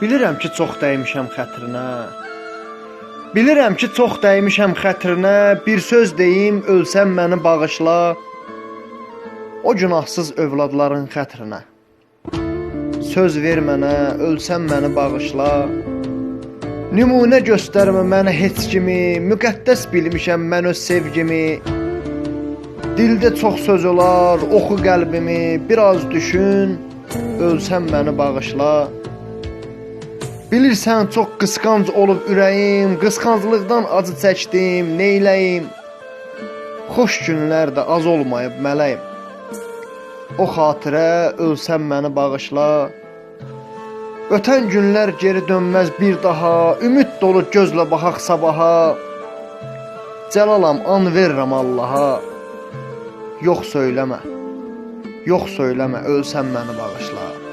Bilirəm ki, çox dəymişəm xətrinə. Bilirəm ki, çox dəymişəm xətrinə. Bir söz deyim, ölsəm məni bağışla. O günahsız övladların xətrinə. Söz ver mənə, ölsəm məni bağışla. Nümunə göstərmə mənə heç kimi, müqəddəs bilmişəm mən öz sevgimi. Dildə çox söz olar, oxu qəlbimi, biraz düşün, ölsəm məni bağışla. Bilirsən çox qısqanc olub ürəyim, qısqanclıqdan acı çəkdim, neyləyim? Xoş günlər də az olmayıb mələyim. O xatirə ölsəm məni bağışla. Ötən günlər geri dönməz bir daha, ümid dolu gözlə baxaq sabaha. Cəlalam an verirəm Allaha. Yox söyləmə. Yox söyləmə, ölsəm məni bağışla.